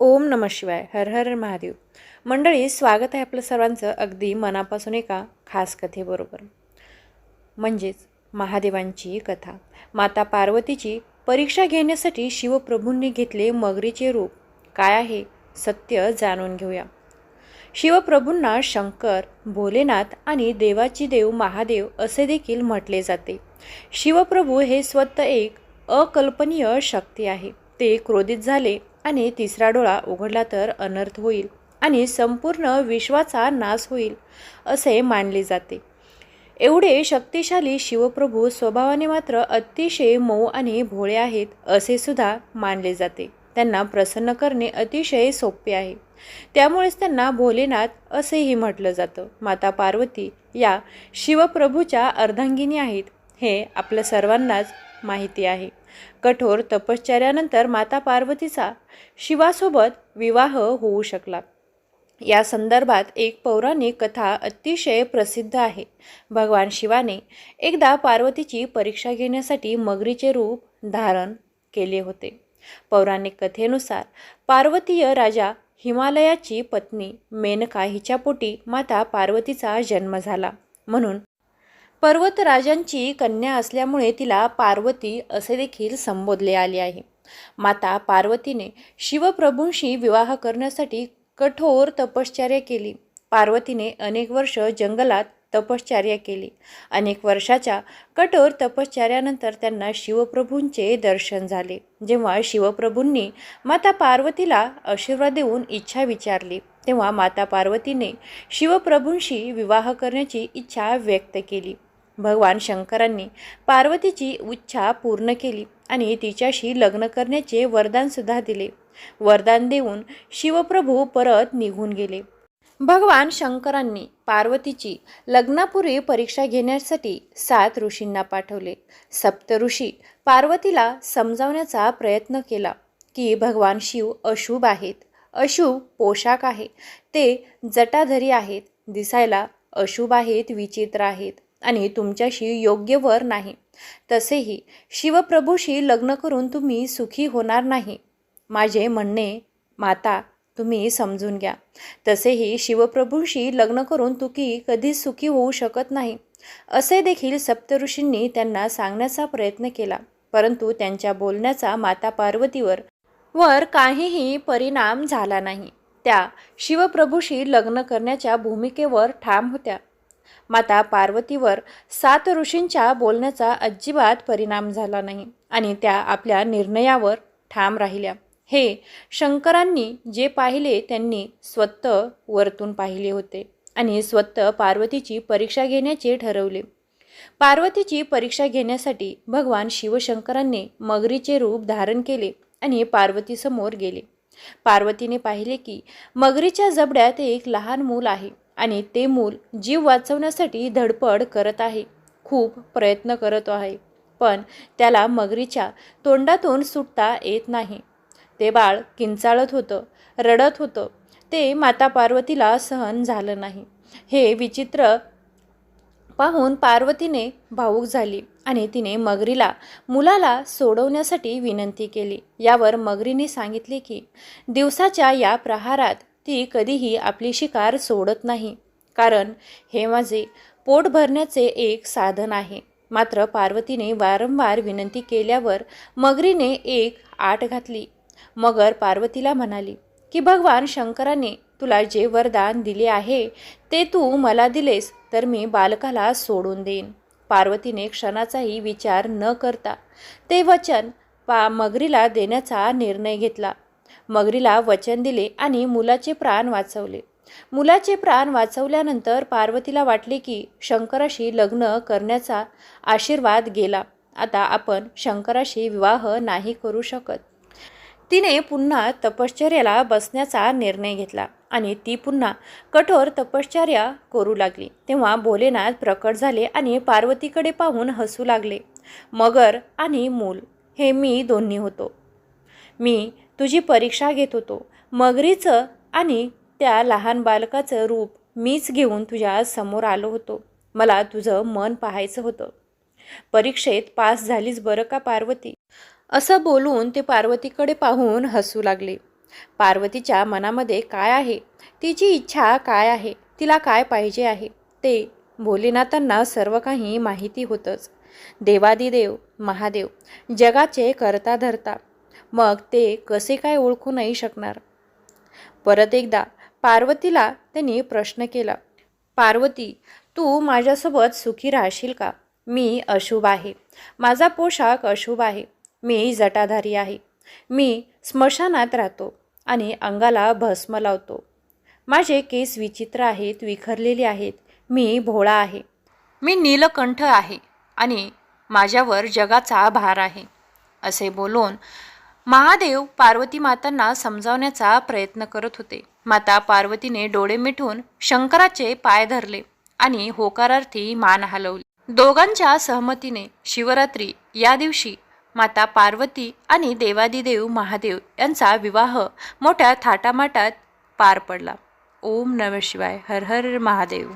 ओम नम शिवाय हर हर महादेव. मंडळी स्वागत आहे आपलं सर्वांचं अगदी मनापासून एका खास कथेबरोबर. म्हणजेच महादेवांची कथा. माता पार्वतीची परीक्षा घेण्यासाठी शिवप्रभूंनी घेतले मगरीचे रूप. काय आहे? सत्य जाणून घेऊया. शिवप्रभूंना शंकर भोलेनाथ आणि देवाची देव महादेव असे देखील म्हटले जाते. शिवप्रभू हे स्वतः एक अकल्पनीय शक्ती आहे. ते क्रोधित झाले आणि तिसरा डोळा उघडला तर अनर्थ होईल आणि संपूर्ण विश्वाचा नाश होईल असे मानले जाते. एवढे शक्तिशाली शिवप्रभू स्वभावाने मात्र अतिशय मऊ आणि भोळे आहेत असे सुद्धा मानले जाते. त्यांना प्रसन्न करणे अतिशय सोपे आहे. त्यामुळेच त्यांना भोलेनाथ असेही म्हटलं जातं. माता पार्वती या शिवप्रभूच्या अर्धांगिनी आहेत हे आपल्या सर्वांनाच माहिती आहे. कठोर तपश्चर्यानंतर माता पार्वतीचा शिवासोबत विवाह होऊ शकला. या संदर्भात एक पौराणिक कथा अतिशय प्रसिद्ध आहे. भगवान शिवाने एकदा पार्वतीची परीक्षा घेण्यासाठी मगरीचे रूप धारण केले होते. पौराणिक कथेनुसार पार्वतीय राजा हिमालयाची पत्नी मेनका हिच्या पोटी माता पार्वतीचा जन्म झाला. म्हणून पर्वतराजांची कन्या असल्यामुळे तिला पार्वती असे देखील संबोधले आले आहे. माता पार्वतीने शिवप्रभूंशी विवाह करण्यासाठी कठोर तपश्चर्या केली. पार्वतीने अनेक वर्ष जंगलात तपश्चर्या केली. अनेक वर्षाच्या कठोर तपश्चर्यानंतर त्यांना शिवप्रभूंचे दर्शन झाले. जेव्हा शिवप्रभूंनी माता पार्वतीला आशीर्वाद देऊन इच्छा विचारली तेव्हा माता पार्वतीने शिवप्रभूंशी विवाह करण्याची इच्छा व्यक्त केली. भगवान शंकरांनी पार्वतीची उच्छा पूर्ण केली आणि तिच्याशी लग्न करण्याचे वरदानसुद्धा दिले. वरदान देऊन शिवप्रभू परत निघून गेले. भगवान शंकरांनी पार्वतीची लग्नापूर्वी परीक्षा घेण्यासाठी सात ऋषींना पाठवले. सप्त ऋषी पार्वतीला समजावण्याचा प्रयत्न केला की भगवान शिव अशुभ आहेत. अशुभ पोशाख आहे. ते जटाधरी आहेत. दिसायला अशुभ आहेत विचित्र आहेत. आणि तुमच्याशी योग्य वर नाही. तसेही शिवप्रभूशी लग्न करून तुम्ही सुखी होणार नाही. माझे म्हणणे माता तुम्ही समजून घ्या. तसेही शिवप्रभूशी लग्न करून तुकी कधीच सुखी होऊ शकत नाही. असे देखील सप्तऋषींनी त्यांना सांगण्याचा प्रयत्न केला. परंतु त्यांच्या बोलण्याचा माता पार्वतीवर वर काहीही परिणाम झाला नाही. त्या शिवप्रभूशी लग्न करण्याच्या भूमिकेवर ठाम होत्या. माता पार्वतीवर सात ऋषींच्या बोलण्याचा अजिबात परिणाम झाला नाही आणि त्या आपल्या निर्णयावर ठाम राहिल्या. हे शंकरांनी जे पाहिले त्यांनी स्वतः वरतून पाहिले होते आणि स्वतः पार्वतीची परीक्षा घेण्याचे ठरवले. पार्वतीची परीक्षा घेण्यासाठी भगवान शिवशंकरांनी मगरीचे रूप धारण केले आणि पार्वतीसमोर गेले. पार्वतीने पाहिले की मगरीच्या जबड्यात एक लहान मूल आहे. आणि ते मूल जीव वाचवण्यासाठी धडपड करत आहे. खूप प्रयत्न करत आहे. पण त्याला मगरीच्या तोंडातून सुटता येत नाही. ते बाळ किंचाळत होतं रडत होतं. ते माता पार्वतीला सहन झालं नाही. हे विचित्र पाहून पार्वतीने भावूक झाली आणि तिने मगरीला मुलाला सोडवण्यासाठी विनंती केली. यावर मगरीने सांगितले की दिवसाच्या या प्रहारात ती कधीही आपली शिकार सोडत नाही. कारण हे माझे पोट भरण्याचे एक साधन आहे. मात्र पार्वतीने वारंवार विनंती केल्यावर मगरीने एक आट घातली. मगर पार्वतीला म्हणाली की भगवान शंकराने तुला जे वरदान दिले आहे ते तू मला दिलेस तर मी बालकाला सोडून देईन. पार्वतीने क्षणाचाही विचार न करता ते वचन पा मगरीला देण्याचा निर्णय घेतला. मगरीला वचन दिले आणि मुलाचे प्राण वाचवले. मुलाचे प्राण वाचवल्यानंतर पार्वतीला वाटले की शंकराशी लग्न करण्याचा आशीर्वाद गेला. आता आपण शंकराशी विवाह नाही करू शकत. तिने पुन्हा तपश्चर्याला बसण्याचा निर्णय घेतला आणि ती पुन्हा कठोर तपश्चर्या करू लागली. तेव्हा भोलेनाथ प्रकट झाले आणि पार्वतीकडे पाहून हसू लागले. मगर आणि मूल हे मी दोन्ही होतो. मी तुझी परीक्षा घेत होतो. मगरीचं आणि त्या लहान बालकाचं रूप मीच घेऊन तुझ्या समोर आलो होतो. मला तुझं मन पाहायचं होतं. परीक्षेत पास झालीच बरं का पार्वती? असं बोलून ते पार्वतीकडे पाहून हसू लागले. पार्वतीच्या मनामध्ये काय आहे? तिची इच्छा काय आहे? तिला काय पाहिजे आहे? ते भोलेनाथांना सर्व काही माहिती होतंच. देवादिदेव महादेव जगाचे करता धरता मग ते कसे काय ओळखू नाही शकणार? परत एकदा पार्वतीला त्यांनी प्रश्न केला पार्वती तू माझ्यासोबत सुखी राहशील का? मी अशुभ आहे. माझा पोशाख अशुभ आहे. मी जटाधारी आहे. मी स्मशानात राहतो आणि अंगाला भस्म लावतो. माझे केस विचित्र आहेत विखरलेले आहेत. मी भोळा आहे. मी नीलकंठ आहे आणि माझ्यावर जगाचा भार आहे असे बोलून महादेव पार्वती मातांना समजावण्याचा प्रयत्न करत होते. माता पार्वतीने डोळे मिठून शंकराचे पाय धरले आणि होकारार्थी मान हलवली. दोघांच्या सहमतीने शिवरात्री या दिवशी माता पार्वती आणि देवादिदेव महादेव यांचा विवाह मोठ्या थाटामाटात पार पडला. ओम नम शिवाय. हर हर महादेव.